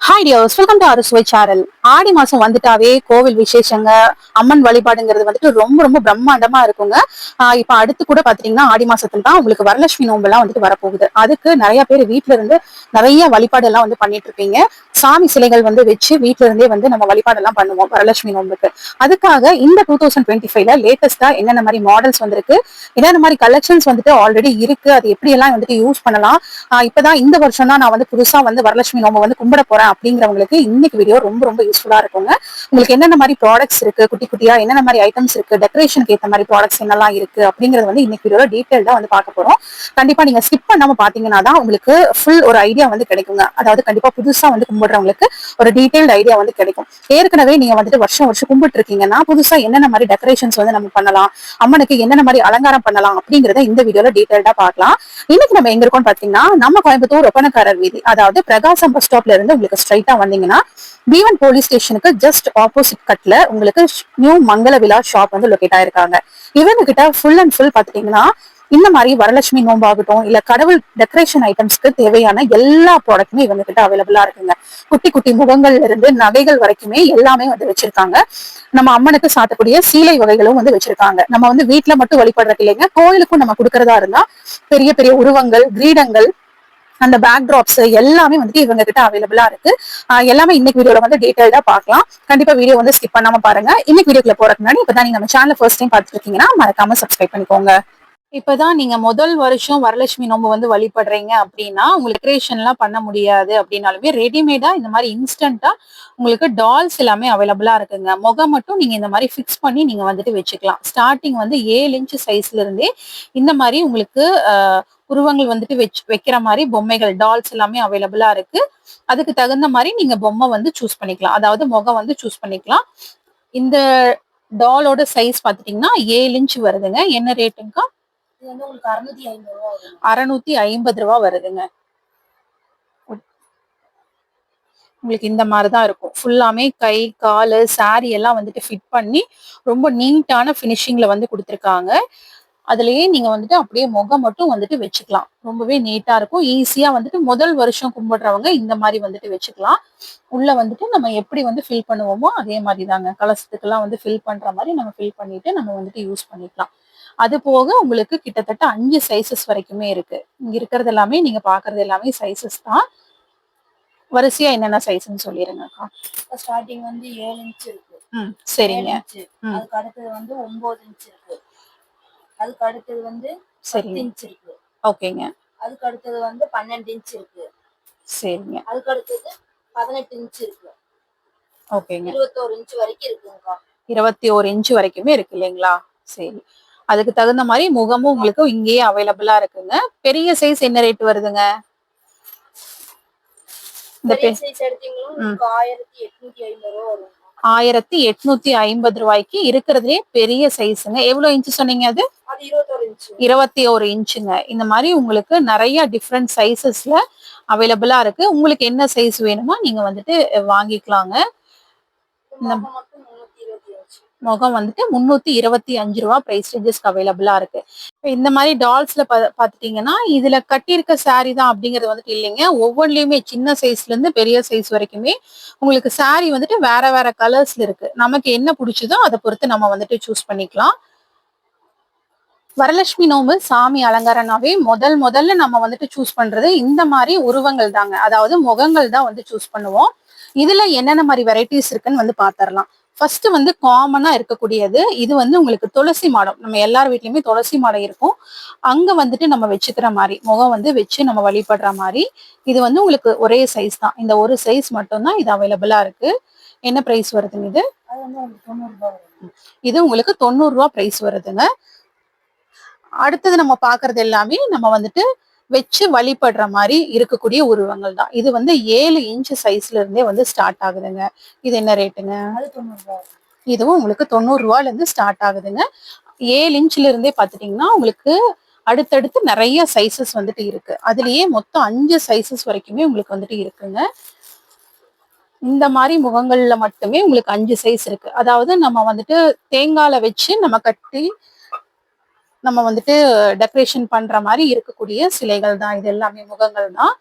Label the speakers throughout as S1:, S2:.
S1: Hi dears welcome to our స్వై channel ஆடி மாசம் வந்துட்டாவே கோவில் விசேஷங்க அம்மன் வழிபாடுங்கிறது வந்துட்டு ரொம்ப ரொம்ப பிரம்மாண்டமா இருக்குங்க. இப்ப அடுத்து கூட பாத்தீங்கன்னா ஆடி மாசத்துல தான் உங்களுக்கு வரலட்சுமி நோம்பு எல்லாம் வந்துட்டு வரப்போகுது. அதுக்கு நிறைய பேர் வீட்ல இருந்து நிறைய வழிபாடு எல்லாம் வந்து பண்ணிட்டு இருப்பீங்க சாமி சிலைகள் வந்து வச்சு வீட்ல இருந்தே வந்து நம்ம வழிபாடு எல்லாம் பண்ணுவோம் வரலட்சுமி நோம்புக்கு. அதுக்காக இந்த டூ தௌசண்ட் டுவெண்ட்டி ஃபைவ்ல லேட்டஸ்டா என்னென்ன மாதிரி மாடல்ஸ் வந்திருக்கு என்னென்ன மாதிரி கலெக்ஷன்ஸ் வந்துட்டு ஆல்ரெடி இருக்கு அது எப்படி எல்லாம் வந்துட்டு யூஸ் பண்ணலாம் ஆஹ் இப்பதான் இந்த வருஷம் தான் நான் வந்து புதுசா வந்து வரலட்சுமி நோம்பு வந்து கும்பிட போறேன் அப்படிங்கிறவங்களுக்கு இன்னைக்கு வீடியோ ரொம்ப ரொம்ப யூஸ் யூஸ்ஃபுல்லா இருக்குங்க. உங்களுக்கு என்னென்ன மாதிரி ப்ராடக்ட்ஸ் இருக்கு குட்டி குட்டியா என்னென்ன மாதிரி ஐட்டம்ஸ் இருக்கு டெக்கரேஷனுக்கு ஏற்ற மாதிரி ப்ராடக்ட்ஸ் என்னெல்லாம் இருக்கு அப்படிங்கறது வந்து இன்னைக்கு வீடியோல டீடைல்டா வந்து பார்க்க போறோம். கண்டிப்பா நீங்க ஸ்கிப் பண்ணாம பாத்தீங்கன்னா தான் உங்களுக்கு ஃபுல் ஒரு ஐடியா வந்து கிடைக்குங்க. அதாவது கண்டிப்பா புதுசா வந்து கும்பிடுறவங்களுக்கு ஒரு டீட்டெயில்டு ஐடியா வந்து கிடைக்கும். ஏற்கனவே நீங்க வந்துட்டு வருஷம் வருஷம் கும்பிட்டு இருக்கீங்கன்னா புதுசா என்னென்ன மாதிரி டெக்கரேஷன்ஸ் வந்து நம்ம பண்ணலாம் அம்மனுக்கு என்னென்ன மாதிரி அலங்காரம் பண்ணலாம் அப்படிங்கறத இந்த வீடியோல டீட்டெயில்டா பார்க்கலாம். இன்னைக்கு நம்ம எங்க இருக்கோம்னு பாத்தீங்கன்னா நம்ம கோயம்புத்தூர் ஒப்பனக்காரர் வீதி அதாவது பிரகாசம் பஸ் ஸ்டாப்ல இருந்து உங்களுக்கு ஸ்ட்ரைட்டா வந்தீங்கன்னா பீவன் போலீஸ் ஸ்டேஷனுக்கு ஜஸ்ட் ஆப்போசிட் கட்ல உங்களுக்கு நியூ மங்கள விழா ஷாப் வந்து லொகேட் ஆயிருக்காங்க. இவங்க கிட்ட ஃபுல் அண்ட் ஃபுல் பாத்துட்டீங்கன்னா இந்த மாதிரி வரலட்சுமி நோம்பாகட்டும் இல்ல கடவுள் டெக்கரேஷன் ஐட்டம்ஸ்க்கு தேவையான எல்லா ப்ராடக்ட்டுமே இவங்க கிட்ட அவைலபிளா இருக்குங்க. குட்டி குட்டி முகங்கள்ல இருந்து நகைகள் வரைக்குமே எல்லாமே வந்து வச்சிருக்காங்க. நம்ம அம்மனுக்கு சாத்தக்கூடிய சீலை வகைகளும் வந்து வச்சிருக்காங்க. நம்ம வந்து வீட்ல மட்டும் வழிபடுறது இல்லைங்க கோயிலுக்கும் நம்ம கொடுக்கறதா இருந்தா பெரிய பெரிய உருவங்கள் கிரீடங்கள் அந்த பேக் ட்ராப்ஸ் எல்லாமே வந்துட்டு இவங்க கிட்ட அவைலபிளா இருக்கு. ஆஹ் எல்லாமே இன்னைக்கு வீடியோல வந்து டீடைல்டா பார்க்கலாம். கண்டிப்பா வீடியோ வந்து ஸ்கிப் பண்ணாம பாருங்க. இன்னைக்கு வீடியோக்குள்ள போறதுக்கு முன்னாடி இப்பதான் நீங்க நம்ம சேனல் ஃபர்ஸ்ட் டைம் பார்த்துட்டு இருக்கீங்கன்னா மறக்காம சப்ஸ்கிரைப் பண்ணிக்கோங்க. இப்பதான் நீங்க முதல் வருஷம் வரலட்சுமி நோம்பு வந்து வழிபடுறீங்க அப்படின்னா உங்களுக்கு டெக்கரேஷன் எல்லாம் பண்ண முடியாது அப்படின்னாலுமே ரெடிமேடா இந்த மாதிரி இன்ஸ்டன்டா உங்களுக்கு டால்ஸ் எல்லாமே அவைலபிளா இருக்குங்க. முகம் மட்டும் நீங்க இந்த மாதிரி ஃபிக்ஸ் பண்ணி நீங்க வந்துட்டு வச்சுக்கலாம். ஸ்டார்டிங் வந்து ஏழு இன்ச் சைஸ்ல இருந்தே இந்த மாதிரி உங்களுக்கு உருவங்கள் வந்துட்டு வச்சு வைக்கிற மாதிரி பொம்மைகள் டால்ஸ் எல்லாமே அவைலபிளா இருக்கு. அதுக்கு தகுந்த மாதிரி நீங்க பொம்மை வந்து சூஸ் பண்ணிக்கலாம். அதாவது முகம் வந்து சூஸ் பண்ணிக்கலாம். இந்த டாலோட சைஸ் பார்த்துட்டிங்கன்னா ஏழு இன்ச் வருதுங்க. என்ன ரேட்டுங்கக்கா
S2: இது வந்து உங்களுக்கு அறுநூத்தி ஐம்பது ரூபா
S1: அறுநூத்தி ஐம்பது ரூபா வருதுங்க. உங்களுக்கு இந்த மாதிரி தான் இருக்கும். ஃபுல்லாமே கை கால் சாரி எல்லாம் வந்துட்டு ஃபிட் பண்ணி ரொம்ப நீட்டான ஃபினிஷிங்ல வந்து கொடுத்துருக்காங்க. அதுலயே நீங்க வந்துட்டு அப்படியே முகம் மட்டும் வந்துட்டு வச்சுக்கலாம். ரொம்பவே நீட்டா இருக்கும். ஈஸியா வந்துட்டு முதல் வருஷம் கும்பிடுறவங்க இந்த மாதிரி வந்துட்டு வச்சுக்கலாம். உள்ள வந்துட்டு நம்ம எப்படி வந்து ஃபில் பண்ணுவோமோ அதே மாதிரி தாங்க கலசத்துக்கெல்லாம் வந்து ஃபில் பண்ற மாதிரி நம்ம ஃபில் பண்ணிட்டு நம்ம வந்துட்டு யூஸ் பண்ணிக்கலாம். அது போக உங்களுக்கு கிட்டத்தட்ட அஞ்சு சைசஸ் வரைக்குமே இருக்கு. இங்க இருக்கிறது எல்லாமே நீங்க பாக்குறது எல்லாமே சைசஸ் தான். வரிசையா என்னென்ன சைஸ்ன்னு சொல்லிருங்கக்கா
S2: ஸ்டார்டிங் வந்து ஏழு இன்ச் இருக்கு.
S1: ம் சரிங்க.
S2: அதுக்கு அடுத்தது வந்து ஒன்பது இன்ச் இருக்கு. அதுக்கு அடுத்தது வந்து
S1: சரிங்க.
S2: இன்ச் இருக்கு.
S1: ஓகேங்க.
S2: அதுக்கு அடுத்தது வந்து பன்னெண்டு இன்ச் இருக்கு.
S1: சரிங்க.
S2: அதுக்கு அடுத்தது பதினெட்டு இன்ச் இருக்கு.
S1: ஓகேங்க.
S2: இருபத்தோரு இன்ச் வரைக்கும் இருக்குங்கக்கா.
S1: இருபத்தி ஒரு இன்ச் வரைக்குமே இருக்கு இல்லைங்களா? சரி. அதுக்கு தகுந்த மாதிரி முகமும் உங்களுக்கு இங்கேயே அவைலபிளா இருக்குங்க. பெரிய சைஸ் என்ன ரேட் வருதுங்க? இந்த
S2: ஆயிரத்தி எட்நூத்தி ஐம்பது
S1: ரூபாய்க்கு இருக்கிறதுலே பெரிய சைஸுங்க எவ்வளவு இன்ச் சொன்னீங்க அது? இருபத்தி ஒரு இன்ச்சுங்க இந்த மாதிரி உங்களுக்கு நிறைய டிஃப்ரெண்ட் சைசஸ்ல அவைலபிளா இருக்கு. உங்களுக்கு என்ன சைஸ் வேணுமோ நீங்க வந்துட்டு வாங்கிக்கலாங்க.
S2: முகம்
S1: வந்துட்டு முன்னூத்தி இருபத்தி அஞ்சு ரூபா பிரைஸ் ரேஞ்சஸ்க்கு அவைலபிளா இருக்கு. இப்போ இந்த மாதிரி டால்ஸ்ல பாத்துட்டீங்கன்னா இதுல கட்டியிருக்க saree தான் அப்படிங்கிறது வந்துட்டு இல்லைங்க. ஒவ்வொன்றிலயுமே சின்ன சைஸ்ல இருந்து பெரிய சைஸ் வரைக்குமே உங்களுக்கு saree வந்துட்டு வேற வேற கலர்ஸ்ல இருக்கு. நமக்கு என்ன பிடிச்சதோ அதை பொறுத்து நம்ம வந்துட்டு சூஸ் பண்ணிக்கலாம். வரலட்சுமி நோம்பு சாமி அலங்காரனாவே முதல் முதல்ல நம்ம வந்துட்டு சூஸ் பண்றது இந்த மாதிரி உருவங்கள் தாங்க அதாவது முகங்கள் தான் வந்து சூஸ் பண்ணுவோம். இதுல என்னென்ன மாதிரி வெரைட்டிஸ் இருக்குன்னு வந்து பாத்திரலாம் ஃபர்ஸ்ட் வந்து காமனா இருக்கக்கூடியது. இது வந்து உங்களுக்கு துளசி மாடம். நம்ம எல்லார் வீட்லயுமே துளசி மாடம் இருக்கும். அங்க வந்துட்டு நம்ம வச்சுக்கிற மாதிரி முகம் வந்து வச்சு நம்ம வழிபடுற மாதிரி இது வந்து உங்களுக்கு ஒரே சைஸ் தான். இந்த ஒரு சைஸ் மட்டும்தான் இது அவைலபிளா இருக்கு. என்ன பிரைஸ் வருதுங்க இது? இது உங்களுக்கு தொண்ணூறு ரூபா பிரைஸ் வருதுங்க. அடுத்தது நம்ம பாக்குறது எல்லாமே நம்ம வந்துட்டு வச்சு வழிபடுற மாதிரி இருக்கக்கூடிய உருவங்கள் தான். இது வந்து ஏழு இன்ச் சைஸ்ல இருந்தே வந்து ஸ்டார்ட் ஆகுதுங்க. இது என்ன ரேட்டுங்க இதுவும் உங்களுக்கு தொண்ணூறு ரூபாயில இருந்து ஸ்டார்ட் ஆகுதுங்க. ஏழு இன்ச்ல இருந்தே பாத்துட்டீங்கன்னா உங்களுக்கு அடுத்தடுத்து நிறைய சைசஸ் வந்துட்டு இருக்கு. அதுலயே மொத்தம் அஞ்சு சைசஸ் வரைக்குமே உங்களுக்கு வந்துட்டு இருக்குங்க. இந்த மாதிரி முகங்கள்ல மட்டுமே உங்களுக்கு அஞ்சு சைஸ் இருக்கு. அதாவது நம்ம வந்துட்டு தேங்கால வச்சு நம்ம கட்டி நம்ம வந்துட்டு டெக்கரேஷன் பண்ற மாதிரி இருக்கக்கூடிய சிலைகள் தான். இது எல்லாமே முகங்கள் தான்.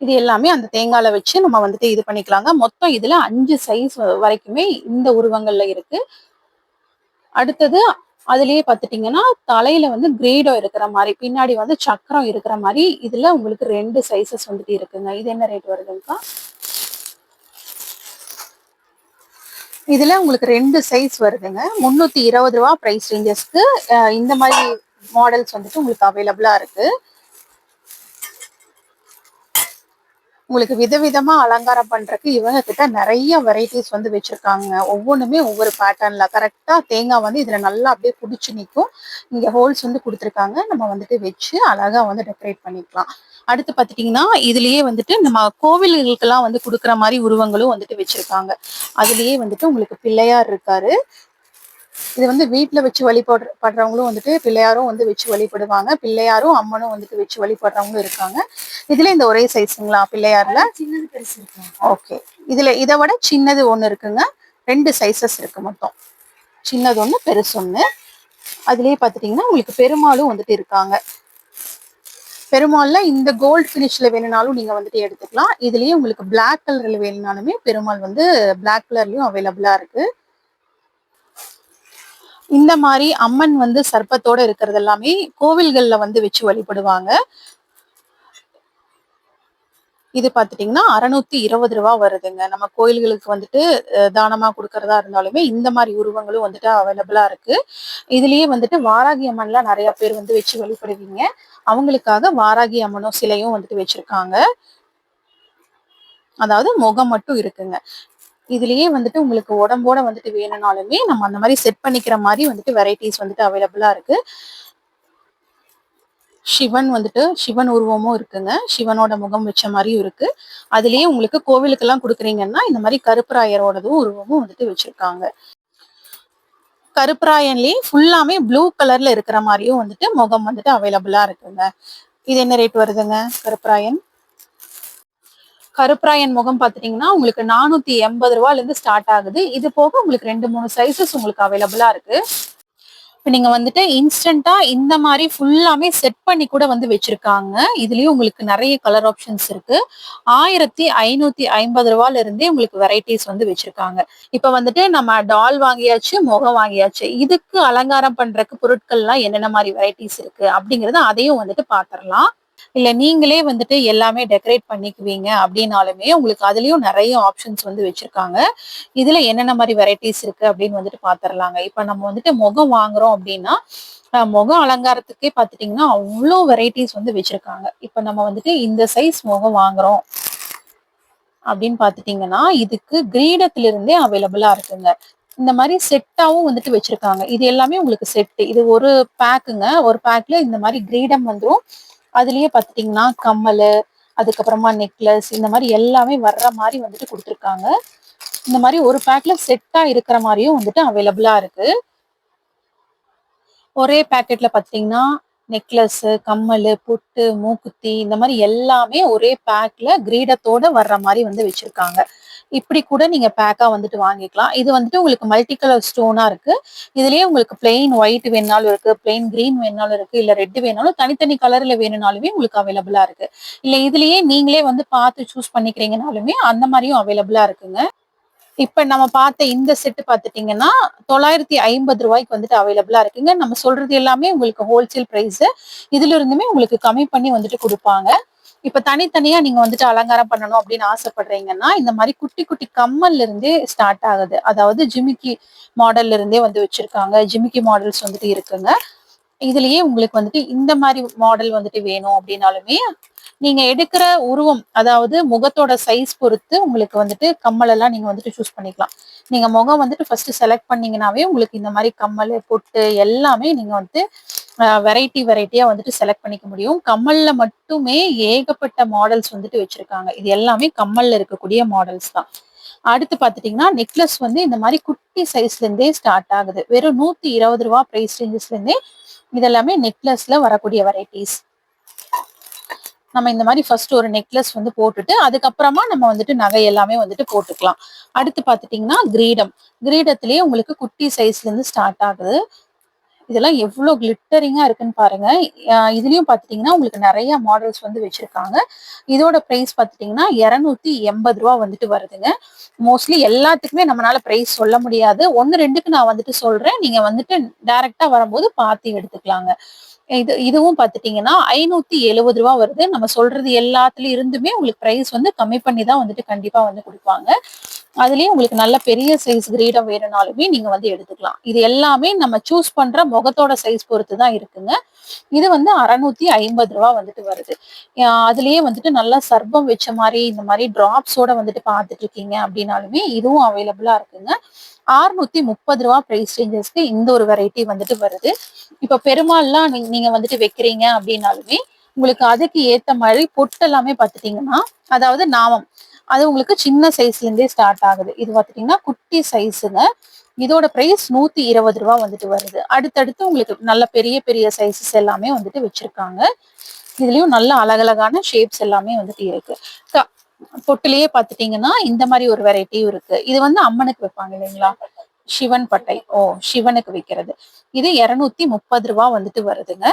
S1: இது எல்லாமே அந்த தேங்காயில வச்சு நம்ம வந்துட்டு இது பண்ணிக்கலாங்க. மொத்தம் இதுல அஞ்சு சைஸ் வரைக்குமே இந்த உருவங்கள்ல இருக்கு. அடுத்தது அதுலயே பார்த்துட்டீங்கன்னா தலையில வந்து கிரேடோ இருக்கிற மாதிரி பின்னாடி வந்து சக்கரம் இருக்கிற மாதிரி இதுல உங்களுக்கு ரெண்டு சைசஸ் வந்துட்டு இருக்குங்க. இது என்ன ரேட் வருதுங்கக்கா? இதுல உங்களுக்கு ரெண்டு சைஸ் வருதுங்க. முன்னூத்தி இருபது ரூபா ப்ரைஸ் ரேஞ்சஸ்க்கு இந்த மாதிரி மாடல்ஸ் வந்துட்டு உங்களுக்கு அவைலபிளா இருக்கு. உங்களுக்கு விதவிதமா அலங்காரம் பண்றதுக்கு இவங்க கிட்ட நிறைய வெரைட்டிஸ் வந்து வச்சிருக்காங்க. ஒவ்வொன்றுமே ஒவ்வொரு பேட்டர்ன்ல கரெக்டா தேங்காய் வந்து இதுல நல்லா அப்படியே பிடிச்சி நிற்கும். இங்க ஹோல்ஸ் வந்து கொடுத்துருக்காங்க. நம்ம வந்துட்டு வச்சு அழகா வந்து டெக்கரேட் பண்ணிக்கலாம். அடுத்து பார்த்துட்டிங்கன்னா இதுலயே வந்துட்டு நம்ம கோவில்களுக்கெல்லாம் வந்து கொடுக்குற மாதிரி உருவங்களும் வந்துட்டு வச்சிருக்காங்க. அதுலயே வந்துட்டு உங்களுக்கு பிள்ளையார் இருக்காரு. இது வந்து வீட்ல வச்சு வழிபடுற படுறவங்களும் வந்துட்டு பிள்ளையாரும் வந்து வச்சு வழிபடுவாங்க. பிள்ளையாரும் அம்மனும் வந்துட்டு வச்சு வழிபடுறவங்களும் இருக்காங்க. இதுல இந்த ஒரே சைஸுங்களா பிள்ளையார்ல?
S2: சின்னது பெருசு இருக்கும்
S1: ஓகே. இதுல இதை விட சின்னது ஒண்ணு இருக்குங்க. ரெண்டு சைசஸ் இருக்கு மொத்தம். சின்னது ஒண்ணு பெருசு ஒண்ணு. அதுலயே பாத்துட்டீங்கன்னா உங்களுக்கு பெருமாளும் வந்துட்டு இருக்காங்க. பெருமாள்ல இந்த கோல்ட் ஃபினிஷ்ல வேணும்னாலும் நீங்க வந்துட்டு எடுத்துக்கலாம். இதுலயே உங்களுக்கு Black கலர்ல வேணும்னாலுமே பெருமாள் வந்து Black கலர்லயும் அவைலபிளா இருக்கு. இந்த மாதிரி அம்மன் வந்து சர்ப்பத்தோட இருக்கிறது எல்லாமே கோவில்கள்ல வந்து வச்சு வழிபடுவாங்க. இது பார்த்துட்டீங்கன்னா அறுநூத்தி இருபது ரூபா வருதுங்க. நம்ம கோயில்களுக்கு வந்துட்டு தானமாக தானமா கொடுக்கறதா இருந்தாலுமே இந்த மாதிரி உருவங்களும் வந்துட்டு அவைலபிளா இருக்கு. இதுலயே வந்துட்டு வாராகி அம்மன்லாம் நிறைய பேர் வந்து வச்சு வழிபடுவீங்க. அவங்களுக்காக வாராகி அம்மனும் சிலையும் வந்துட்டு வச்சிருக்காங்க. அதாவது முகம் மட்டும் இருக்குங்க. இதுலயே வந்துட்டு உங்களுக்கு உடம்போட வந்துட்டு வேணும்னாலுமே நம்ம அந்த மாதிரி செட் பண்ணிக்கிற மாதிரி வந்துட்டு வெரைட்டிஸ் வந்துட்டு அவைலபிளா இருக்கு. சிவன் வந்துட்டு சிவன் உருவமும் இருக்குங்க. சிவனோட முகம் வச்ச மாதிரியும் இருக்கு. அதுலயே உங்களுக்கு கோவிலுக்கெல்லாம் கொடுக்குறீங்கன்னா இந்த மாதிரி கருப்பராயரோடதும் உருவமும் வந்துட்டு வச்சிருக்காங்க. கருப்பராயன்லயே ஃபுல்லாமே ப்ளூ கலர்ல இருக்கிற மாதிரியும் வந்துட்டு முகம் வந்துட்டு அவைலபிளா இருக்குங்க. இது என்ன ரேட் வருதுங்க கருப்பராயன்? கருப்பராயன் முகம் பார்த்துட்டீங்கன்னா உங்களுக்கு நானூத்தி எண்பது ரூபால இருந்து ஸ்டார்ட் ஆகுது. இது போக உங்களுக்கு ரெண்டு மூணு சைசஸ் உங்களுக்கு அவைலபிளா இருக்கு. இப்போ நீங்க வந்துட்டு இன்ஸ்டண்டா இந்த மாதிரி ஃபுல்லாமே செட் பண்ணி கூட வந்து வச்சிருக்காங்க. இதுலயும் உங்களுக்கு நிறைய கலர் ஆப்ஷன்ஸ் இருக்கு. ஆயிரத்தி ஐநூத்தி ஐம்பது ரூபாயில இருந்தே உங்களுக்கு வெரைட்டிஸ் வந்து வச்சிருக்காங்க. இப்ப வந்துட்டு நம்ம டால் வாங்கியாச்சு முகம் வாங்கியாச்சு. இதுக்கு அலங்காரம் பண்றதுக்கு பொருட்கள்லாம் என்னென்ன மாதிரி வெரைட்டிஸ் இருக்கு அப்படிங்கறத அதையும் வந்துட்டு பாத்திரலாம். இல்ல நீங்களே வந்துட்டு எல்லாமே டெக்கரேட் பண்ணிக்குவீங்க அப்படின்னாலுமே உங்களுக்கு அதுலயும் நிறைய ஆப்ஷன்ஸ் வந்து வச்சிருக்காங்க. இதுல என்னென்ன மாதிரி வெரைட்டிஸ் இருக்கு அப்படின்னு வந்துட்டு பாத்திரலாங்க. இப்ப நம்ம வந்துட்டு முகம் வாங்குறோம் அப்படின்னா முகம் அலங்காரத்துக்கே பாத்துட்டீங்கன்னா அவ்வளோ வெரைட்டிஸ் வந்து வச்சிருக்காங்க. இப்ப நம்ம வந்துட்டு இந்த சைஸ் முகம் வாங்குறோம் அப்படின்னு பாத்துட்டீங்கன்னா இதுக்கு கிரீடத்துல இருந்தே அவைலபிளா இருக்குங்க. இந்த மாதிரி செட்டாவும் வந்துட்டு வச்சிருக்காங்க. இது எல்லாமே உங்களுக்கு செட்டு இது ஒரு பேக்குங்க ஒரு பேக்ல இந்த மாதிரி கிரீடம் வந்துரும். அதுலயே பாத்தீங்கன்னா கம்மல் அதுக்கப்புறமா நெக்லஸ் இந்த மாதிரி எல்லாமே வர்ற மாதிரி வந்துட்டு கொடுத்துருக்காங்க. இந்த மாதிரி ஒரு பேக்ல செட்டா இருக்கிற மாதிரியும் வந்துட்டு அவைலபிளா இருக்கு. ஒரே பேக்கெட்ல பாத்தீங்கன்னா நெக்லஸ் கம்மல் பொட்டு மூக்குத்தி இந்த மாதிரி எல்லாமே ஒரே பேக்ல கிரீடத்தோட வர்ற மாதிரி வந்து வச்சிருக்காங்க. இப்படி கூட நீங்க பேக்கா வந்துட்டு வாங்கிக்கலாம். இது வந்துட்டு உங்களுக்கு மல்டி கலர் ஸ்டோனா இருக்கு. இதுலயே உங்களுக்கு பிளெயின் ஒயிட் வேணாலும் இருக்கு பிளெயின் கிரீன் வேணாலும் இருக்கு இல்ல ரெட் வேணாலும் தனித்தனி கலர்ல வேணும்னாலுமே உங்களுக்கு அவைலபிளா இருக்கு. இல்ல இதுலயே நீங்களே வந்து பார்த்து சூஸ் பண்ணிக்கிறீங்கனாலுமே அந்த மாதிரியும் அவைலபிளா இருக்குங்க. இப்ப நம்ம பார்த்த இந்த செட்டு பார்த்துட்டீங்கன்னா தொள்ளாயிரத்தி ஐம்பது ரூபாய்க்கு வந்துட்டு அவைலபிளா இருக்குங்க. நம்ம சொல்றது எல்லாமே உங்களுக்கு ஹோல்சேல் பிரைஸ் இதுல இருந்துமே உங்களுக்கு கம்மி பண்ணி வந்துட்டு கொடுப்பாங்க. இப்ப தனித்தனியா நீங்க வந்துட்டு அலங்காரம் பண்ணணும் அப்படின்னு ஆசைப்படுறீங்கன்னா இந்த மாதிரி குட்டி குட்டி கம்மல்ல இருந்தே ஸ்டார்ட் ஆகுது. அதாவது ஜிமிக்கி மாடல்ல இருந்தே வந்து வச்சிருக்காங்க. ஜிமிக்கி மாடல்ஸ் வந்துட்டு இருக்குங்க. இதுலயே உங்களுக்கு வந்துட்டு இந்த மாதிரி மாடல் வந்துட்டு வேணும் அப்படின்னாலுமே நீங்க எடுக்கிற உருவம் அதாவது முகத்தோட சைஸ் பொறுத்து உங்களுக்கு வந்துட்டு கம்மல் எல்லாம் நீங்க வந்துட்டு சூஸ் பண்ணிக்கலாம். நீங்க முகம் வந்துட்டு ஃபர்ஸ்ட் செலக்ட் பண்ணீங்கன்னாவே உங்களுக்கு இந்த மாதிரி கம்மல் பொட்டு எல்லாமே நீங்க வந்துட்டு வெரைட்டி வெரைட்டியா வந்துட்டு செலக்ட் பண்ணிக்க முடியும். கம்மல்ல மட்டுமே ஏகப்பட்ட மாடல்ஸ் வந்துட்டு வச்சிருக்காங்க. இது எல்லாமே கம்மல்ல இருக்கக்கூடிய மாடல்ஸ் தான். அடுத்து பாத்துட்டீங்கன்னா நெக்லஸ் வந்து இந்த மாதிரி குட்டி சைஸ்ல இருந்தே ஸ்டார்ட் ஆகுது. வெறும் நூத்தி இருபது ரூபா பிரைஸ் ரேஞ்சஸ்ல இருந்தே இதெல்லாமே நெக்லஸ்ல வரக்கூடிய வெரைட்டிஸ் நம்ம இந்த மாதிரி ஃபர்ஸ்ட் ஒரு நெக்லஸ் வந்து போட்டுட்டு அதுக்கப்புறமா நம்ம வந்துட்டு நகை எல்லாமே வந்துட்டு போட்டுக்கலாம். அடுத்து பாத்துட்டீங்கன்னா கிரீடம். கிரீடத்திலேயே உங்களுக்கு குட்டி சைஸ்ல இருந்து ஸ்டார்ட் ஆகுது. இதெல்லாம் எவ்வளோ கிளிட்டரிங்காக இருக்குன்னு பாருங்க. இதுலேயும் பார்த்துட்டிங்கன்னா உங்களுக்கு நிறைய மாடல்ஸ் வந்து வச்சுருக்காங்க. இதோட ப்ரைஸ் பார்த்துட்டிங்கன்னா இரநூத்தி எண்பது ரூபா வந்துட்டு வருதுங்க. மோஸ்ட்லி எல்லாத்துக்குமே நம்மளால ப்ரைஸ் சொல்ல முடியாது. ஒன்று ரெண்டுக்கு நான் வந்துட்டு சொல்கிறேன் நீங்கள் வந்துட்டு டேரெக்டாக வரும்போது பார்த்து எடுத்துக்கலாங்க. இது இதுவும் பார்த்துட்டிங்கன்னா ஐநூற்றி எழுபது ரூபா வருது. நம்ம சொல்கிறது எல்லாத்துலேயும் இருந்துமே உங்களுக்கு ப்ரைஸ் வந்து கம்மி பண்ணி தான் வந்துட்டு கண்டிப்பாக வந்து கொடுப்பாங்க. அதுலயும் உங்களுக்கு நல்ல பெரிய சைஸ் கிரீடம் வேணும்னாலுமே நீங்க வந்து எடுத்துக்கலாம். இது எல்லாமே நம்ம சூஸ் பண்ற முகத்தோட சைஸ் பொறுத்து தான் இருக்குங்க. இது வந்து அறநூத்தி ஐம்பது ரூபா வந்துட்டு வருது. அதுலயே வந்துட்டு நல்லா சர்பம் வச்ச மாதிரி இந்த மாதிரி டிராப்ஸோட வந்துட்டு பார்த்துட்டு இருக்கீங்க அப்படின்னாலுமே இதுவும் அவைலபிளா இருக்குங்க. ஆறுநூத்தி முப்பது ரூபா ப்ரைஸ் ரேஞ்சஸ்க்கு இந்த ஒரு வெரைட்டி வந்துட்டு வருது. இப்போ பெருமாள்லாம் நீங்க நீங்க வந்துட்டு வைக்கிறீங்க அப்படின்னாலுமே உங்களுக்கு அதுக்கு ஏத்த மாதிரி பொட்டு எல்லாமே பார்த்துட்டீங்கன்னா அதாவது நாமம் அது உங்களுக்கு சின்ன சைஸ்லேருந்தே ஸ்டார்ட் ஆகுது. இது பார்த்துட்டிங்கன்னா குட்டி சைஸுங்க இதோட ப்ரைஸ் நூற்றி இருபது ரூபா வந்துட்டு வருது. அடுத்தடுத்து உங்களுக்கு நல்ல பெரிய பெரிய சைஸஸ் எல்லாமே வந்துட்டு வச்சிருக்காங்க. இதுலேயும் நல்ல அழகழகான ஷேப்ஸ் எல்லாமே வந்துட்டு இருக்கு. பொட்டிலேயே பார்த்துட்டிங்கன்னா இந்த மாதிரி ஒரு வெரைட்டியும் இருக்குது இது வந்து அம்மனுக்கு வைப்பாங்க இல்லைங்களா? சிவன் பட்டை. ஓ சிவனுக்கு வைக்கிறது. இது இரநூத்தி முப்பது ரூபா வந்துட்டு வருதுங்க.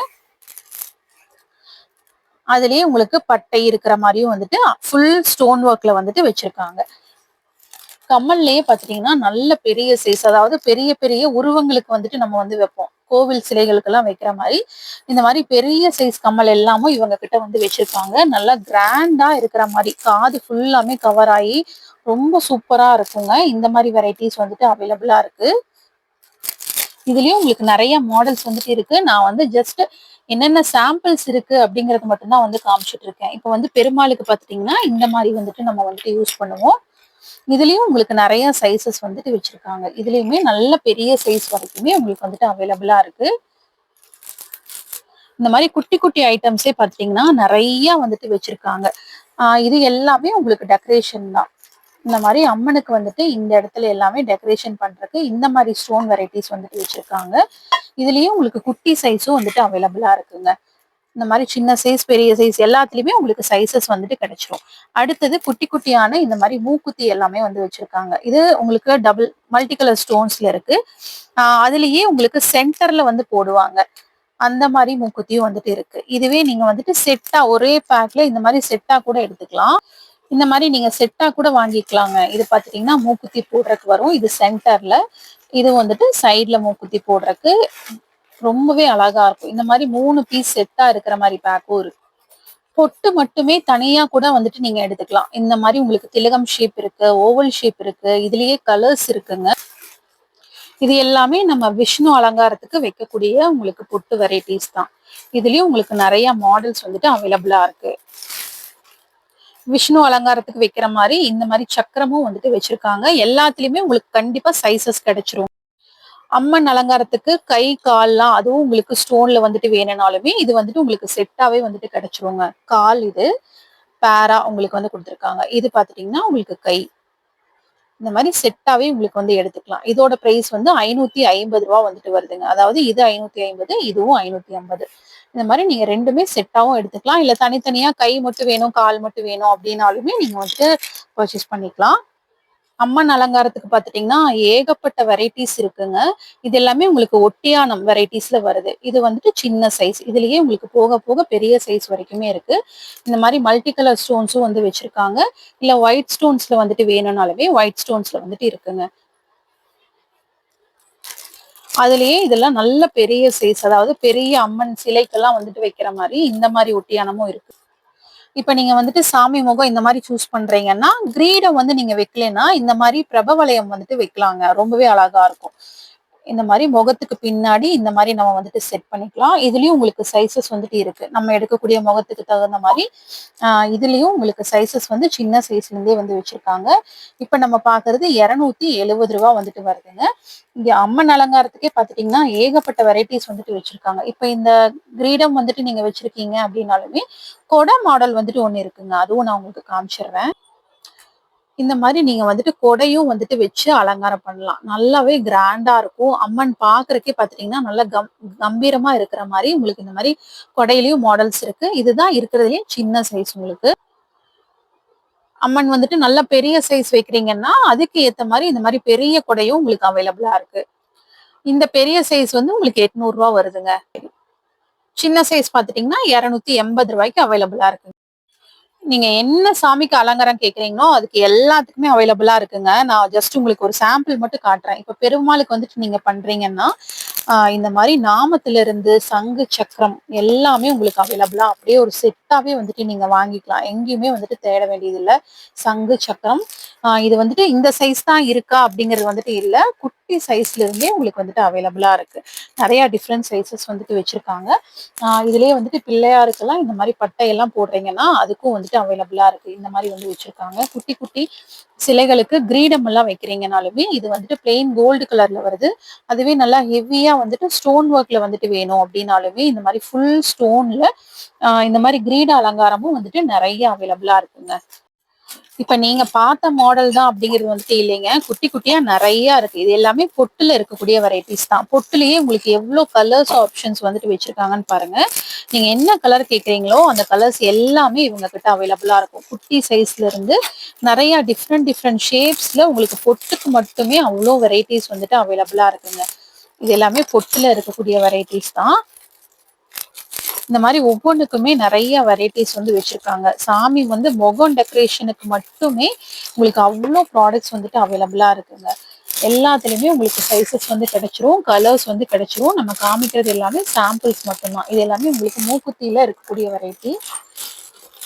S1: அதுலயே உங்களுக்கு பட்டை இருக்கிற மாதிரியும் வந்துட்டு ஃபுல் ஸ்டோன் ஒர்க்ல வந்துட்டு வச்சிருக்காங்க. கம்மல்லையே பாத்துட்டீங்கன்னா நல்ல பெரிய சைஸ் அதாவது பெரிய பெரிய உருவங்களுக்கு வந்துட்டு நம்ம வந்து வைப்போம். கோவில் சிலைகளுக்கு எல்லாம் வைக்கிற மாதிரி. இந்த மாதிரி பெரிய சைஸ் கம்மல் எல்லாமும் இவங்க கிட்ட வந்து வச்சிருக்காங்க. நல்லா கிராண்டா இருக்கிற மாதிரி. காது ஃபுல்லாமே கவர் ஆகி ரொம்ப சூப்பரா இருக்குங்க. இந்த மாதிரி வெரைட்டிஸ் வந்துட்டு அவைலபிளா இருக்கு. இதுலயும் உங்களுக்கு நிறைய மாடல்ஸ் வந்துட்டு இருக்கு. நான் வந்து ஜஸ்ட் என்னென்ன சாம்பிள்ஸ் இருக்கு அப்படிங்கறது மட்டும்தான் வந்து காமிச்சிட்டு இருக்கேன். இப்போ வந்து பெருமாளுக்கு பாத்துட்டீங்கன்னா இந்த மாதிரி வந்துட்டு நம்ம வந்துட்டு யூஸ் பண்ணுவோம். இதுலயும் உங்களுக்கு நிறைய சைசஸ் வந்துட்டு வச்சிருக்காங்க. இதுலயுமே நல்ல பெரிய சைஸ் வரைக்குமே உங்களுக்கு வந்துட்டு அவைலபிளா இருக்கு. இந்த மாதிரி குட்டி குட்டி ஐட்டம்ஸே பாத்தீங்கன்னா நிறைய வந்துட்டு வச்சிருக்காங்க. இது எல்லாமே உங்களுக்கு டெக்கரேஷன் தான். இந்த மாதிரி அம்மனுக்கு வந்துட்டு இந்த இடத்துல எல்லாமே டெக்கரேஷன் பண்றதுக்கு இந்த மாதிரி ஸ்டோன் வெரைட்டிஸ் வந்துட்டு வச்சிருக்காங்க. இதுலயும் உங்களுக்கு குட்டி சைஸும் வந்துட்டு அவைலபிளா இருக்குங்க. இந்த மாதிரி சின்ன சைஸ் பெரிய சைஸ் எல்லாத்துலயுமே உங்களுக்கு சைஸஸ் வந்துட்டு கிடைச்சிரும். அடுத்தது குட்டி குட்டியான இந்த மாதிரி மூக்குத்தி எல்லாமே வந்து வச்சிருக்காங்க. இது உங்களுக்கு டபுள் மல்டி கலர் ஸ்டோன்ஸ்ல இருக்கு. அதுலயே உங்களுக்கு சென்டர்ல வந்து போடுவாங்க. அந்த மாதிரி மூக்குத்தியும் வந்துட்டு இருக்கு. இதுவே நீங்க வந்துட்டு செட்டா ஒரே பேக்ல இந்த மாதிரி செட்டா கூட எடுத்துக்கலாம். இந்த மாதிரி நீங்க செட்டா கூட வாங்கிக்கலாங்க. இது பாத்துட்டீங்கன்னா மூக்குத்தி போடுறதுக்கு வரும். இது சென்டர்ல இது வந்துட்டு சைடில் மூக்குத்தி போடுறதுக்கு ரொம்பவே அழகா இருக்கும். இந்த மாதிரி மூணு பீஸ் செட்டா இருக்கிற மாதிரி பேக்கும் இருக்கு. பொட்டு மட்டுமே தனியா கூட வந்துட்டு நீங்க எடுத்துக்கலாம். இந்த மாதிரி உங்களுக்கு திலகம் ஷேப் இருக்கு ஓவல் ஷேப் இருக்கு இதுலயே கலர்ஸ் இருக்குங்க. இது எல்லாமே நம்ம விஷ்ணு அலங்காரத்துக்கு வைக்கக்கூடிய உங்களுக்கு பொட்டு வெரைட்டிஸ் தான். இதுலயும் உங்களுக்கு நிறைய மாடல்ஸ் வந்துட்டு அவைலபிளா இருக்கு. விஷ்ணு அலங்காரத்துக்கு வைக்கிற மாதிரி இந்த மாதிரி சக்கரமும் வந்துட்டு வச்சிருக்காங்க. எல்லாத்துலயுமே உங்களுக்கு கண்டிப்பா சைசஸ் கிடைச்சிரும். அம்மன் அலங்காரத்துக்கு கை கால்லாம் அதுவும் உங்களுக்கு ஸ்டோன்ல வந்துட்டு வேணும்னாலுமே இது வந்துட்டு உங்களுக்கு செட்டாவே வந்துட்டு கிடைச்சிருங்க. கால் இது பேரா உங்களுக்கு வந்து கொடுத்துருக்காங்க. இது பாத்துட்டீங்கன்னா உங்களுக்கு கை. இந்த மாதிரி செட்டாவே உங்களுக்கு வந்து எடுத்துக்கலாம். இதோட பிரைஸ் வந்து ஐநூத்தி ஐம்பது ரூபா வந்துட்டு வருதுங்க. அதாவது இது ஐநூத்தி ஐம்பது இதுவும் ஐநூத்தி ஐம்பது. இந்த மாதிரி நீங்க ரெண்டுமே செட்டாவும் எடுத்துக்கலாம். இல்ல தனித்தனியா கை மட்டும் வேணும் கால் மட்டும் வேணும் அப்படின்னாலுமே நீங்க வந்துட்டு பர்ச்சேஸ் பண்ணிக்கலாம். அம்மன் அலங்காரத்துக்கு பாத்துட்டீங்கன்னா ஏகப்பட்ட வெரைட்டிஸ் இருக்குங்க. இது எல்லாமே உங்களுக்கு ஒட்டியானம் வெரைட்டிஸ்ல வருது. இது வந்துட்டு சின்ன சைஸ் இதுலயே உங்களுக்கு போக போக பெரிய சைஸ் வரைக்குமே இருக்கு. இந்த மாதிரி மல்டி கலர் ஸ்டோன்ஸும் வந்து வச்சிருக்காங்க. இல்ல ஒயிட் ஸ்டோன்ஸ்ல வந்துட்டு வேணும்னாலுமே ஒயிட் ஸ்டோன்ஸ்ல வந்துட்டு இருக்குங்க. அதுலயே இதெல்லாம் நல்ல பெரிய சைஸ் அதாவது பெரிய அம்மன் சிலைக்கெல்லாம் வந்துட்டு வைக்கிற மாதிரி இந்த மாதிரி ஒட்டியானமும் இருக்கு. இப்ப நீங்க வந்துட்டு சாமி முகம் இந்த மாதிரி சூஸ் பண்றீங்கன்னா கிரீடம் வந்து நீங்க வைக்கலன்னா இந்த மாதிரி பிரபவளையம் வந்துட்டு வைக்கலாங்க. ரொம்பவே அழகா இருக்கும். இந்த மாதிரி முகத்துக்கு பின்னாடி இந்த மாதிரி நம்ம வந்துட்டு செட் பண்ணிக்கலாம். இதுலயும் உங்களுக்கு சைசஸ் வந்துட்டு இருக்கு. நம்ம எடுக்கக்கூடிய முகத்துக்கு தகுந்த மாதிரி ஆஹ் இதுலயும் உங்களுக்கு சைசஸ் வந்து சின்ன சைஸ்ல இருந்தே வந்து வச்சிருக்காங்க. இப்ப நம்ம பாக்குறது இருநூத்தி எழுபது ரூபா வந்துட்டு வருதுங்க. இங்க அம்மன் அலங்காரத்துக்கே பாத்துட்டீங்கன்னா ஏகப்பட்ட வெரைட்டிஸ் வந்துட்டு வச்சிருக்காங்க. இப்ப இந்த கிரீடம் வந்துட்டு நீங்க வச்சிருக்கீங்க அப்படின்னாலுமே கொடை மாடல் வந்துட்டு ஒண்ணு இருக்குங்க. அதுவும் நான் உங்களுக்கு காமிச்சிடுறேன். இந்த மாதிரி நீங்க வந்துட்டு கொடையும் வந்துட்டு வச்சு அலங்காரம் பண்ணலாம். நல்லாவே கிராண்டா இருக்கும். அம்மன் பாக்குறக்கே பாத்துட்டீங்கன்னா நல்லா கம் கம்பீரமா இருக்கிற மாதிரி உங்களுக்கு இந்த மாதிரி கொடையிலயும் மாடல்ஸ் இருக்கு. இதுதான் இருக்கிறதுலயும் சின்ன சைஸ் உங்களுக்கு. அம்மன் வந்துட்டு நல்ல பெரிய சைஸ் வைக்கிறீங்கன்னா அதுக்கு ஏத்த மாதிரி இந்த மாதிரி பெரிய கொடையும் உங்களுக்கு அவைலபிளா இருக்கு. இந்த பெரிய சைஸ் வந்து உங்களுக்கு எட்நூறு ரூபா வருதுங்க. சின்ன சைஸ் பாத்துட்டீங்கன்னா இருநூத்தி எண்பது ரூபாய்க்கு அவைலபிளா இருக்கு நீங்க என்ன சாமிக்கு அலங்காரம் கேக்குறீங்களோ அதுக்கு எல்லாத்துக்குமே அவைலபிளா இருக்குங்க. நான் ஜஸ்ட் உங்களுக்கு ஒரு சாம்பிள் மட்டும் காட்டுறேன். இப்ப பெருமாளுக்கு வந்துட்டு நீங்க பண்றீங்கன்னா இந்த மாதிரி நாமத்துல இருந்து சங்கு சக்கரம் எல்லாமே உங்களுக்கு அவைலபிளா அப்படியே ஒரு செட்டாவே வந்துட்டு நீங்க வாங்கிக்கலாம். எங்கேயுமே வந்துட்டு தேட வேண்டியது இல்ல சங்கு சக்கரம். ஆஹ் இது வந்துட்டு இந்த சைஸ் தான் இருக்கா அப்படிங்கிறது வந்துட்டு இல்ல. குட்டி சைஸ்ல இருந்தே உங்களுக்கு வந்துட்டு அவைலபிளா இருக்கு. நிறைய டிஃப்ரெண்ட் சைஸஸ் வந்துட்டு வச்சிருக்காங்க. ஆஹ் இதுலயே வந்துட்டு பிள்ளையாருக்கெல்லாம் இந்த மாதிரி பட்டையெல்லாம் போடுறீங்கன்னா அதுக்கும் வந்துட்டு அவைலபிளா இருக்கு. இந்த மாதிரி வந்து வச்சிருக்காங்க. குட்டி குட்டி சிலைகளுக்கு கிரீடம் எல்லாம் வைக்கிறீங்கனாலுமே இது வந்துட்டு பிளெயின் கோல்டு கலர்ல வருது. அதுவே நல்லா ஹெவியா வந்துட்டு ஸ்டோன் ஒர்க்கில் வந்துட்டு வேணும் அப்படின்னாலுமே இந்த மாதிரி ஃபுல் ஸ்டோனில் இந்த மாதிரி கிரீட அலங்காரமும் வந்துட்டு நிறைய அவைலபிளாக இருக்குங்க. இப்ப நீங்க பார்த்த மாடல் தான் அப்படிங்கிறது வந்துட்டு இல்லைங்க. குட்டி குட்டியா நிறைய இருக்கு. இது எல்லாமே பொட்டுல இருக்கக்கூடிய வெரைட்டிஸ் தான். பொட்டுலயே உங்களுக்கு எவ்வளவு கலர்ஸ் ஆப்ஷன்ஸ் வந்துட்டு வச்சிருக்காங்கன்னு பாருங்க. நீங்க என்ன கலர் கேக்குறீங்களோ அந்த கலர்ஸ் எல்லாமே இவங்க கிட்ட அவைலபிளா இருக்கும். குட்டி சைஸ்ல இருந்து நிறைய டிஃப்ரெண்ட் டிஃப்ரெண்ட் ஷேப்ஸ்ல உங்களுக்கு பொட்டுக்கு மட்டுமே அவ்வளோ வெரைட்டிஸ் வந்துட்டு அவைலபிளா இருக்குங்க. இது எல்லாமே பொட்டில் இருக்கக்கூடிய வெரைட்டிஸ் தான். இந்த மாதிரி ஒவ்வொன்றுக்குமே நிறைய வெரைட்டிஸ் வந்து வச்சுருக்காங்க. சாமி வந்து முகம் டெக்கரேஷனுக்கு மட்டுமே உங்களுக்கு அவ்வளோ ப்ராடக்ட்ஸ் வந்துட்டு அவைலபிளாக இருக்குங்க. எல்லாத்துலேயுமே உங்களுக்கு சைஸஸ் வந்து கிடைச்சிரும் கலர்ஸ் வந்து கிடைச்சிரும். நம்ம காமிக்கிறது எல்லாமே சாம்பிள்ஸ் மட்டும்தான். இது எல்லாமே உங்களுக்கு மூக்குத்தியில் இருக்கக்கூடிய வெரைட்டி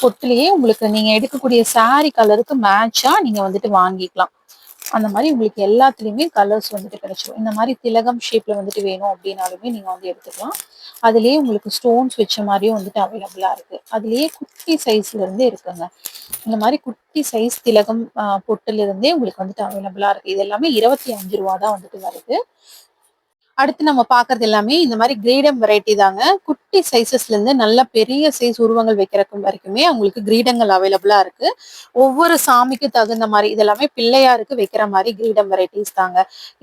S1: பொட்டிலேயே உங்களுக்கு நீங்கள் எடுக்கக்கூடிய சாரி கலருக்கு மேட்சாக நீங்கள் வந்துட்டு வாங்கிக்கலாம். அந்த மாதிரி உங்களுக்கு எல்லாத்துலேயுமே கலர்ஸ் வந்துட்டு கிடைச்சிரும். இந்த மாதிரி திலகம் ஷேப்பில் வந்துட்டு வேணும் அப்படின்னாலுமே நீங்கள் வந்து எடுத்துக்கலாம். அதுலேயே உங்களுக்கு ஸ்டோன்ஸ் வச்ச மாதிரியும் வந்துட்டு அவைலபிளாக இருக்குது அதுலேயே குட்டி சைஸ்லேருந்து இருக்குங்க. இந்த மாதிரி குட்டி சைஸ் திலகம் பொட்டிலிருந்தே உங்களுக்கு வந்துட்டு அவைலபிளாக இருக்குது இது எல்லாமே இருபத்தி அஞ்சு ரூபா தான் வந்துட்டு வருது. அடுத்து நம்ம பாக்குறது எல்லாமே இந்த மாதிரி கிரீடம் வெரைட்டி தாங்க. குட்டி சைசஸ்ல இருந்து நல்ல பெரிய சைஸ் உருவங்கள் வைக்கிறக்கும் வரைக்குமே அவங்களுக்கு கிரீடங்கள் அவைலபிளா இருக்கு. ஒவ்வொரு சாமிக்கு தகுந்த மாதிரி இதெல்லாமே பிள்ளையாருக்கு வைக்கிற மாதிரி கிரீடம் வெரைட்டிஸ் தாங்க.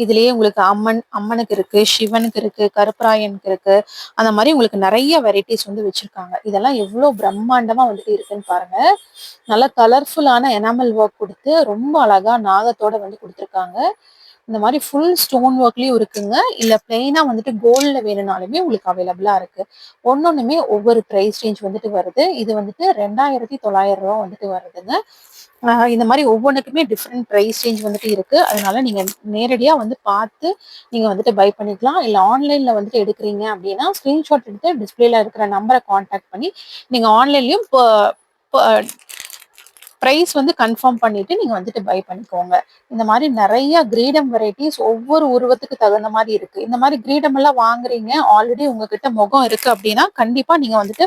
S1: இதுலயே உங்களுக்கு அம்மன் அம்மனுக்கு இருக்கு சிவனுக்கு இருக்கு கருப்பராயனுக்கு இருக்கு. அந்த மாதிரி உங்களுக்கு நிறைய வெரைட்டிஸ் வந்து வச்சிருக்காங்க. இதெல்லாம் எவ்வளவு பிரம்மாண்டமா வந்துட்டு இருக்குன்னு பாருங்க. நல்லா கலர்ஃபுல்லான எனாமல் ஒர்க் கொடுத்து ரொம்ப அழகா நாகத்தோட வந்து கொடுத்துருக்காங்க. இந்த மாதிரி ஃபுல் ஸ்டோன் ஒர்க்லேயும் இருக்குங்க. இல்லை பிளெயினாக வந்துட்டு கோல்டில் வேணும்னாலுமே உங்களுக்கு அவைலபிளாக இருக்குது ஒன்றொன்றுமே ஒவ்வொரு ப்ரைஸ் ரேஞ்ச் வந்துட்டு வருது. இது வந்துட்டு ரெண்டாயிரத்தி தொள்ளாயிரம் ரூபாய் வந்துட்டு வருதுங்க. இந்த மாதிரி ஒவ்வொன்றுக்குமே டிஃப்ரெண்ட் ப்ரைஸ் ரேஞ்ச் வந்துட்டு இருக்குது அதனால நீங்கள் நேரடியாக வந்து பார்த்து நீங்கள் வந்துட்டு பை பண்ணிக்கலாம். இல்லை ஆன்லைனில் வந்துட்டு எடுக்கிறீங்க அப்படின்னா ஸ்க்ரீன்ஷாட் எடுத்து டிஸ்பிளேல இருக்கிற நம்பரை காண்டாக்ட் பண்ணி நீங்கள் ஆன்லைன்லேயும் இப்போ ப்ரைஸ் வந்து கன்ஃபார்ம் பண்ணிட்டு நீங்க வந்துட்டு பை பண்ணிக்கோங்க. இந்த மாதிரி நிறைய கிரீடம் வெரைட்டிஸ் ஒவ்வொரு உருவத்துக்கு தகுந்த மாதிரி இருக்கு. இந்த மாதிரி கிரீடம் எல்லாம் வாங்குறீங்க ஆல்ரெடி உங்ககிட்ட முகம் இருக்கு அப்படின்னா கண்டிப்பா நீங்க வந்துட்டு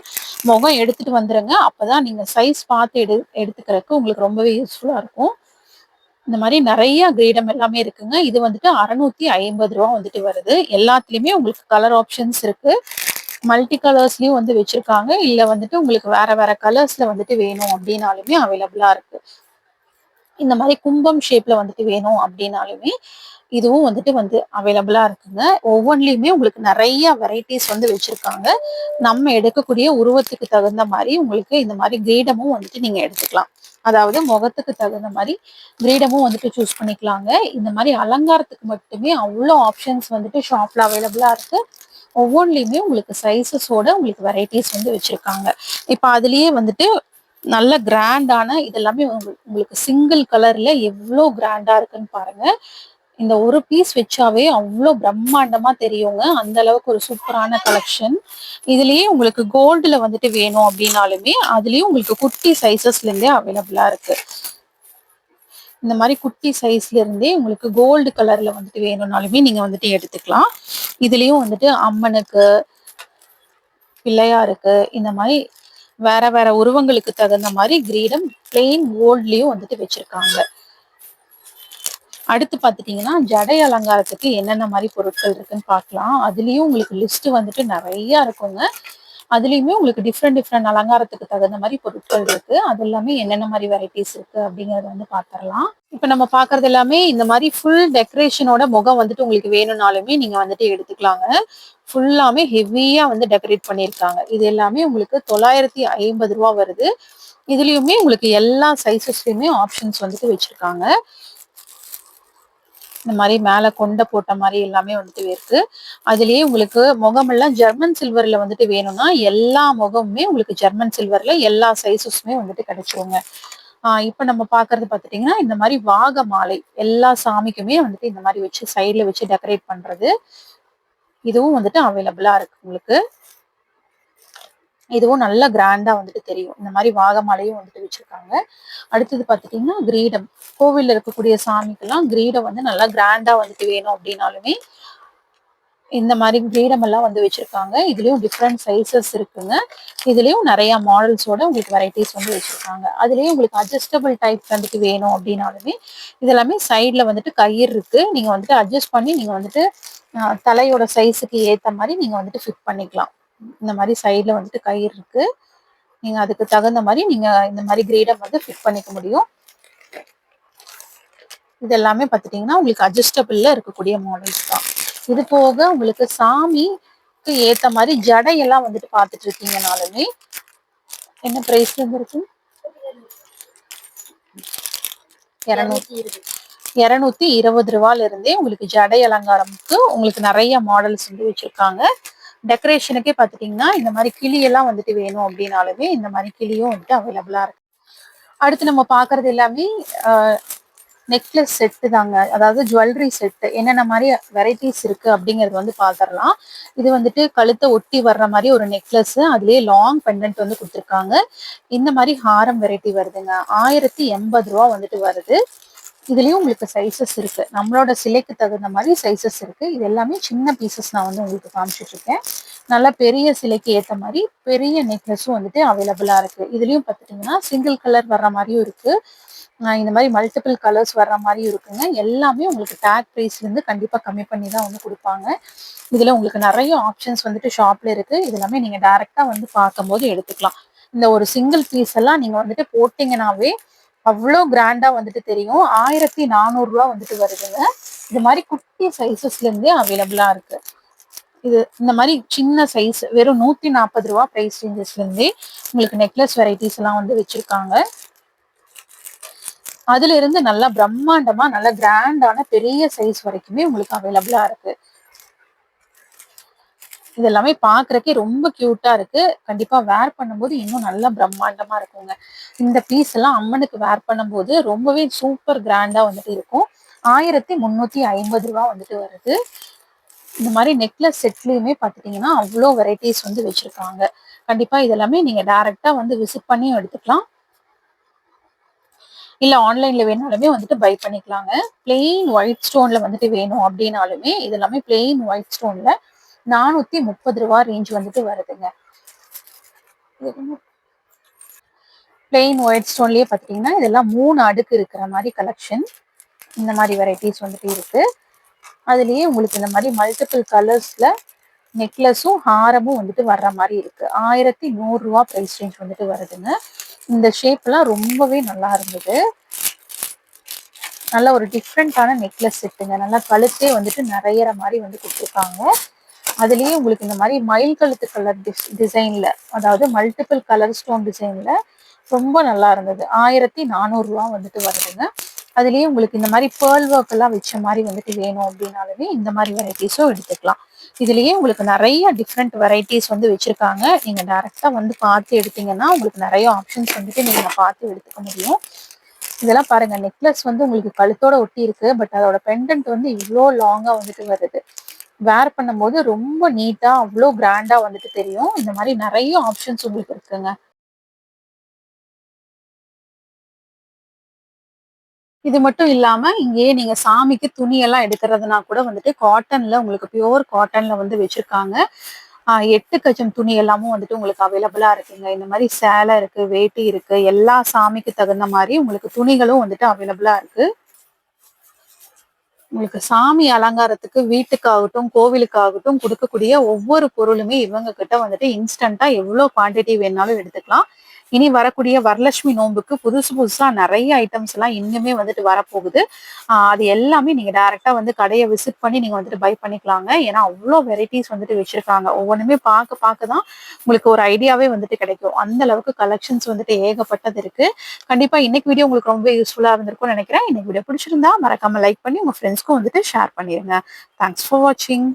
S1: முகம் எடுத்துட்டு வந்துருங்க. அப்பதான் நீங்க சைஸ் பார்த்து எடு எடுத்துக்கிறதுக்கு உங்களுக்கு ரொம்பவே யூஸ்ஃபுல்லா இருக்கும். இந்த மாதிரி நிறைய கிரீடம் எல்லாமே இருக்குங்க. இது வந்துட்டு அறுநூத்தி ஐம்பது ரூபா வந்துட்டு வருது. எல்லாத்துலயுமே உங்களுக்கு கலர் ஆப்ஷன்ஸ் இருக்கு. மல்டி கலர்ஸ்லயும் வந்து வச்சிருக்காங்க. இல்ல வந்துட்டு உங்களுக்கு வேற வேற கலர்ஸ்ல வந்துட்டு வேணும் அப்படின்னாலுமே அவைலபிளா இருக்கு. இந்த மாதிரி கும்பம் ஷேப்ல வந்துட்டு வேணும் அப்படின்னாலுமே இதுவும் வந்துட்டு வந்து அவைலபிளா இருக்குங்க. ஒவ்வொன்றிலையுமே உங்களுக்கு நிறைய வெரைட்டிஸ் வந்து வச்சிருக்காங்க. நம்ம எடுக்கக்கூடிய உருவத்துக்கு தகுந்த மாதிரி உங்களுக்கு இந்த மாதிரி கிரீடமும் வந்துட்டு நீங்க எடுத்துக்கலாம். அதாவது முகத்துக்கு தகுந்த மாதிரி கிரீடமும் வந்துட்டு சூஸ் பண்ணிக்கலாங்க. இந்த மாதிரி அலங்காரத்துக்கு மட்டுமே அவ்வளோ ஆப்ஷன்ஸ் வந்துட்டு ஷாப்ல அவைலபிளா இருக்கு. ஒவ்வொன்றிலையுமே உங்களுக்கு சைஸஸோட உங்களுக்கு வெரைட்டிஸ் வந்து வச்சுருக்காங்க. இப்போ அதுலேயே வந்துட்டு நல்ல கிராண்டான இதெல்லாமே உங்களுக்கு சிங்கிள் கலரில் எவ்வளோ கிராண்டாக இருக்குன்னு பாருங்கள் இந்த ஒரு பீஸ் வச்சாவே அவ்வளோ பிரம்மாண்டமா தெரியுங்க. அந்த அளவுக்கு ஒரு சூப்பரான கலெக்ஷன் இதுலயே உங்களுக்கு கோல்டுல வந்துட்டு வேணும் அப்படின்னாலுமே அதுலயும் உங்களுக்கு குட்டி சைசஸ்ல இருந்தே அவைலபிளா இருக்கு. இந்த மாதிரி குட்டி சைஸ்ல இருந்தே உங்களுக்கு கோல்டு கலர்ல வந்துட்டு வேணும்னாலுமே நீங்க வந்துட்டு எடுத்துக்கலாம். இதுலயும் வந்துட்டு அம்மனுக்கு பிள்ளையாருக்கு இந்த மாதிரி வேற வேற உருவங்களுக்கு தகுந்த மாதிரி கிரீடம் பிளெயின் கோல்ட்லயும் வந்துட்டு வச்சிருக்காங்க. அடுத்து பார்த்துட்டீங்கன்னா ஜடை அலங்காரத்துக்கு என்னென்ன மாதிரி பொருட்கள் இருக்குன்னு பார்க்கலாம் அதுலேயும் உங்களுக்கு லிஸ்ட் வந்துட்டு நிறைய இருக்குங்க. அதுலேயுமே உங்களுக்கு டிஃப்ரெண்ட் டிஃப்ரெண்ட் அலங்காரத்துக்கு தகுந்த மாதிரி பொருட்கள் இருக்கு. அது எல்லாமே என்னென்ன மாதிரி வெரைட்டிஸ் இருக்கு அப்படிங்கறத வந்து பாத்திரலாம். இப்ப நம்ம பாக்குறது எல்லாமே இந்த மாதிரி ஃபுல் டெக்கரேஷனோட முகம் வந்துட்டு உங்களுக்கு வேணும்னாலுமே நீங்க வந்துட்டு எடுத்துக்கலாங்க. ஃபுல்லாமே ஹெவியா வந்து டெக்கரேட் பண்ணியிருக்காங்க இது எல்லாமே உங்களுக்கு தொள்ளாயிரத்தி ஐம்பது ரூபா வருது. இதுலயுமே உங்களுக்கு எல்லா சைசஸ்லயுமே ஆப்ஷன்ஸ் வந்துட்டு வச்சிருக்காங்க. இந்த மாதிரி மேலே கொண்டை போட்ட மாதிரி எல்லாமே வந்துட்டு இருக்கு. அதுலயே உங்களுக்கு முகமெல்லாம் ஜெர்மன் சில்வர்ல வந்துட்டு வேணும்னா எல்லா முகமுமே உங்களுக்கு ஜெர்மன் சில்வர்ல எல்லா சைஸஸுமே வந்துட்டு கிடைச்சிருங்க. இப்போ இப்ப நம்ம பாக்குறது பாத்துட்டீங்கன்னா இந்த மாதிரி வாக மாலை எல்லா சாமிக்குமே வந்துட்டு இந்த மாதிரி வச்சு சைடில் வச்சு டெக்கரேட் பண்றது இதுவும் வந்துட்டு அவைலபிளா இருக்கு உங்களுக்கு. இதுவும் நல்ல கிராண்டா வந்துட்டு தெரியும். இந்த மாதிரி வாக மாலையும் வந்துட்டு வச்சிருக்காங்க. அடுத்தது பாத்துட்டீங்கன்னா கிரீடம். கோவில்ல இருக்கக்கூடிய சாமிக்கெல்லாம் கிரீடம் வந்து நல்லா கிராண்டா வந்துட்டு வேணும் அப்படின்னாலுமே இந்த மாதிரி கிரீடம் எல்லாம் வந்து வச்சிருக்காங்க. இதுலயும் டிஃப்ரெண்ட் சைசஸ் இருக்குங்க. இதுலயும் நிறைய மாடல்ஸோட உங்களுக்கு வெரைட்டிஸ் வந்து வச்சிருக்காங்க. அதுலயும் உங்களுக்கு அட்ஜஸ்டபிள் டைப் வந்துட்டு வேணும் அப்படின்னாலுமே இதெல்லாமே சைட்ல வந்துட்டு கயிறு இருக்கு. நீங்க வந்துட்டு அட்ஜஸ்ட் பண்ணி நீங்க வந்துட்டு தலையோட சைஸுக்கு ஏத்த மாதிரி நீங்க வந்துட்டு ஃபிட் பண்ணிக்கலாம். இந்த மாதிரி சைடில் வந்துட்டு கயிறு இருக்கு. நீங்கள் அதுக்கு தகுந்த மாதிரி நீங்கள் இந்த மாதிரி கிரீடம் வந்து ஃபிட் பண்ணிக்க முடியும். இது எல்லாமே பார்த்துட்டிங்கன்னா உங்களுக்கு அட்ஜஸ்டபிளில் இருக்கக்கூடிய மாடல்ஸ் தான். இது போக உங்களுக்கு சாமிக்கு ஏற்ற மாதிரி ஜடையெல்லாம் வந்துட்டு பார்த்துட்டு இருக்கீங்கனாலுமே என்ன ப்ரைஸ் வந்துருக்கு இரநூத்தி
S2: இருபது
S1: இரநூத்தி இருபது ரூபால இருந்தே உங்களுக்கு ஜடை அலங்காரம்க்கு உங்களுக்கு நிறைய மாடல்ஸ் வந்து வச்சுருக்காங்க. டெக்கரேஷனுக்கே பார்த்துட்டிங்கன்னா இந்த மாதிரி கிளியெல்லாம் வந்துட்டு வேணும் அப்படின்னாலுமே இந்த மாதிரி கிளியும் வந்துட்டு அவைலபிளாக இருக்கு. அடுத்து நம்ம பார்க்கறது எல்லாமே நெக்லஸ் செட்டு தாங்க. அதாவது ஜுவல்லரி செட்டு என்னென்ன மாதிரி வெரைட்டிஸ் இருக்குது அப்படிங்கிறது வந்து பார்த்துடலாம் இது வந்துட்டு கழுத்தை ஒட்டி வர்ற மாதிரி ஒரு நெக்லஸ் அதுலேயே லாங் பெண்டன்ட் வந்து கொடுத்துருக்காங்க. இந்த மாதிரி ஹாரம் வெரைட்டி வருதுங்க. ஆயிரத்தி எண்பது ரூபா வந்துட்டு வருது. இதுலேயும் உங்களுக்கு சைசஸ் இருக்கு. நம்மளோட சிலைக்கு தகுந்த மாதிரி சைசஸ் இருக்கு. இது எல்லாமே சின்ன பீசஸ் நான் வந்து உங்களுக்கு காமிச்சிட்ருக்கேன் நல்லா பெரிய சிலைக்கு ஏற்ற மாதிரி பெரிய நெக்லஸும் வந்துட்டு அவைலபிளாக இருக்கு. இதுலேயும் பார்த்துட்டிங்கன்னா சிங்கிள் கலர் வர்ற மாதிரியும் இருக்கு. இந்த மாதிரி மல்டிபிள் கலர்ஸ் வர்ற மாதிரியும் இருக்குங்க. எல்லாமே உங்களுக்கு டேக் ப்ரைஸ்லேருந்து கண்டிப்பாக கம்மி பண்ணி தான் வந்து கொடுப்பாங்க. இதில் உங்களுக்கு நிறைய ஆப்ஷன்ஸ் வந்துட்டு ஷாப்பில் இருக்குது இது எல்லாமே டேரெக்டாக வந்து பார்க்கும்போது எடுத்துக்கலாம். இந்த ஒரு சிங்கிள் பீஸ் எல்லாம் நீங்கள் வந்துட்டு போட்டிங்கனாவே அவ்வளோ கிராண்டா வந்துட்டு தெரியும். ஆயிரத்தி நானூறு ரூபா வந்துட்டு வருதுங்க. இது மாதிரி குட்டி சைசஸ்ல இருந்தே அவைலபிளா இருக்கு. இது இந்த மாதிரி சின்ன சைஸ் வெறும் நூத்தி நாற்பது ரூபா பிரைஸ் ரேஞ்சஸ்ல இருந்தே உங்களுக்கு நெக்லஸ் வெரைட்டிஸ் எல்லாம் வந்து வச்சிருக்காங்க. அதுல இருந்து நல்லா பிரம்மாண்டமா நல்ல கிராண்டான பெரிய சைஸ் வரைக்குமே உங்களுக்கு அவைலபிளா இருக்கு. இது எல்லாமே ரொம்ப கியூட்டா இருக்கு. கண்டிப்பா வேர் பண்ணும்போது இன்னும் நல்லா பிரம்மாண்டமா இருக்குங்க. இந்த பீஸ் எல்லாம் அம்மனுக்கு வேர் பண்ணும்போது ரொம்பவே சூப்பர் கிராண்டா வந்துட்டு இருக்கும். ஆயிரத்தி முந்நூத்தி ஐம்பது ரூபா வந்துட்டு வருது. இந்த மாதிரி நெக்லஸ் செட்லயுமே பார்த்துட்டிங்கன்னா அவ்வளோ வெரைட்டிஸ் வந்து வச்சிருக்காங்க. கண்டிப்பா இதெல்லாமே நீங்க டைரக்டா வந்து விசிட் பண்ணியும் எடுத்துக்கலாம். இல்ல ஆன்லைன்ல வேணாலுமே வந்துட்டு பை பண்ணிக்கலாங்க. பிளெயின் ஒயிட் ஸ்டோன்ல வந்துட்டு வேணும் அப்படின்னாலுமே இது எல்லாமே பிளெயின் ஒயிட் ஸ்டோன்ல நானூத்தி முப்பது ரூபா ரேஞ்ச் வந்துட்டு வருதுங்க. பிளெயின் ஒயிட் ஸ்டோன்லயே பாத்தீங்கன்னா இதெல்லாம் மூணு அடுக்கு இருக்கிற மாதிரி கலெக்ஷன் இந்த மாதிரி வெரைட்டிஸ் வந்துட்டு இருக்கு. அதுலயே உங்களுக்கு இந்த மாதிரி மல்டிபிள் கலர்ஸ்ல நெக்லஸும் ஹாரமும் வந்துட்டு வர்ற மாதிரி இருக்கு. ஆயிரத்தி நூறு ரூபா பிரைஸ் ரேஞ்ச் வந்துட்டு வருதுங்க. இந்த ஷேப்லாம் ரொம்பவே நல்லா இருந்தது. நல்ல ஒரு டிஃப்ரெண்டான நெக்லஸ் செட்டுங்க நல்லா கழுத்தே வந்துட்டு நிறையற மாதிரி வந்து கொடுத்துருக்காங்க. அதுலயே உங்களுக்கு இந்த மாதிரி மயில் கழுத்து கலர் டிசைன்ல அதாவது மல்டிபிள் கலர் ஸ்டோன் டிசைன்ல ரொம்ப நல்லா இருந்தது. ஆயிரத்தி நானூறு ரூபா வந்துட்டு வருதுங்க. அதுலயே உங்களுக்கு இந்த மாதிரி பேர்ல் ஒர்க் எல்லாம் வச்ச மாதிரி வந்துட்டு வேணும் அப்படின்னாலுமே இந்த மாதிரி வெரைட்டிஸும் எடுத்துக்கலாம். இதுலயே உங்களுக்கு நிறைய டிஃப்ரெண்ட் வெரைட்டிஸ் வந்து வச்சிருக்காங்க. நீங்க டைரக்டா வந்து பார்த்து எடுத்தீங்கன்னா உங்களுக்கு நிறைய ஆப்ஷன்ஸ் வந்துட்டு நீங்க பார்த்து எடுத்துக்க முடியும். இதெல்லாம் பாருங்க நெக்லஸ் வந்து உங்களுக்கு கழுத்தோட ஒட்டி இருக்கு பட் அதோட பெண்டன்ட் வந்து இவ்வளோ லாங்கா வந்துட்டு வருது. வேர் பண்ணும்போது ரொம்ப நீட்டா அவ்வளோ கிராண்டா வந்துட்டு தெரியும். இந்த மாதிரி நிறைய ஆப்ஷன்ஸ் உங்களுக்கு இருக்குங்க. இது மட்டும் இல்லாம இங்கேயே நீங்க சாமிக்கு துணி எல்லாம் எடுக்கிறதுனா கூட வந்துட்டு காட்டன்ல உங்களுக்கு பியோர் காட்டன்ல வந்து வச்சிருக்காங்க. எட்டு கச்சம் துணி எல்லாமும் வந்துட்டு உங்களுக்கு அவைலபிளா இருக்குங்க. இந்த மாதிரி சேலை இருக்கு வேட்டி இருக்கு எல்லா சாமிக்கு தகுந்த மாதிரி உங்களுக்கு துணிகளும் வந்துட்டு அவைலபிளா இருக்கு. உங்களுக்கு சாமி அலங்காரத்துக்கு வீட்டுக்காகட்டும் கோவிலுக்காகட்டும் கொடுக்கக்கூடிய ஒவ்வொரு பொருளுமே இவங்க கிட்ட வந்துட்டு இன்ஸ்டன்டா எவ்வளவு குவாண்டிட்டி வேணாலும் எடுத்துக்கலாம். இனி வரக்கூடிய வரலட்சுமி நோன்புக்கு புதுசு புதுசா நிறைய ஐட்டம்ஸ் எல்லாம் இன்னுமே வந்துட்டு வரப்போகுது. அது எல்லாமே நீங்க டைரக்டா வந்து கடையை விசிட் பண்ணி நீங்க வந்துட்டு பை பண்ணிக்கலாங்க. ஏன்னா அவ்வளோ வெரைட்டிஸ் வந்துட்டு வச்சிருக்காங்க. ஒவ்வொன்றுமே பார்க்க பார்க்க தான் உங்களுக்கு ஒரு ஐடியாவே வந்துட்டு கிடைக்கும். அந்த அளவுக்கு கலெக்ஷன்ஸ் வந்துட்டு ஏகப்பட்டது இருக்கு. கண்டிப்பா இன்னைக்கு வீடியோ உங்களுக்கு ரொம்ப யூஸ்ஃபுல்லா இருந்திருக்கும்னு நினைக்கிறேன். இன்னைக்கு வீடியோ பிடிச்சிருந்தா மறக்காம லைக் பண்ணி உங்க ஃப்ரெண்ட்ஸ்க்கும் வந்துட்டு ஷேர் பண்ணிருங்க. தேங்க்ஸ் ஃபார் வாட்சிங்